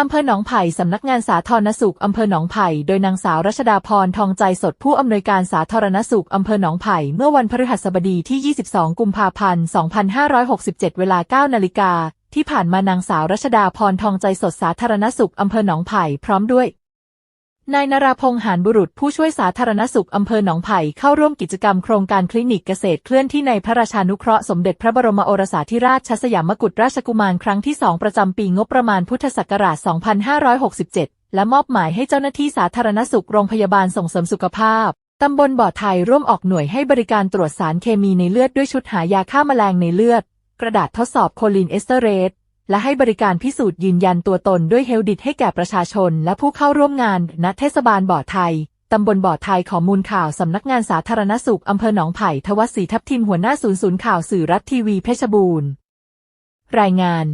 อำเภอหนองไผ่สำนักงานสาธารณสุขอำเภอหนองไผ่โดยนางสาวรัชดาพรทองใจสดผู้อำนวยการสาธารณสุขอำเภอหนองไผ่เมื่อวันพฤหัสบดีที่ 22 กุมภาพันธ์ 2567 เวลา 9 นาฬิกาที่ผ่านมานางสาวรัชดาพรทองใจสดสาธารณสุขอำเภอหนองไผ่พร้อมด้วย นายนราพงษ์หานบุรุษผู้ช่วยสาธารณสุขอำเภอหนองไผ่เข้าร่วมกิจกรรมโครงการคลินิกเกษตรเคลื่อนที่ในพระราชานุเคราะห์สมเด็จพระบรมโอรสาธิราชสยามกุฎราชกุมารครั้งที่2ประจำปีงบประมาณพุทธศักราช 2567 และมอบหมายให้เจ้าหน้าที่สาธารณสุขโรงพยาบาลส่งเสริมสุขภาพตำบลบ่อไทยร่วมออกหน่วยให้บริการตรวจสารเคมีในเลือดด้วยชุดหายาฆ่าแมลงในเลือด กระดาษทดสอบโคลินเอสเตอเรส และให้บริการพิสูจน์ยืนยันตัวตนด้วยเฮลดิตให้แก่ประชาชน และผู้เข้าร่วมงานณเทศบาลบ่อไทย ตำบลบ่อไทยขอมูลข่าวสำนักงานสาธารณสุขอำเภอหนองไผ่ทวัศศรีทับทิมหัวหน้าศูนย์ศูนย์ข่าวสื่อรัฐทีวีเพชรบูรณ์ รายงาน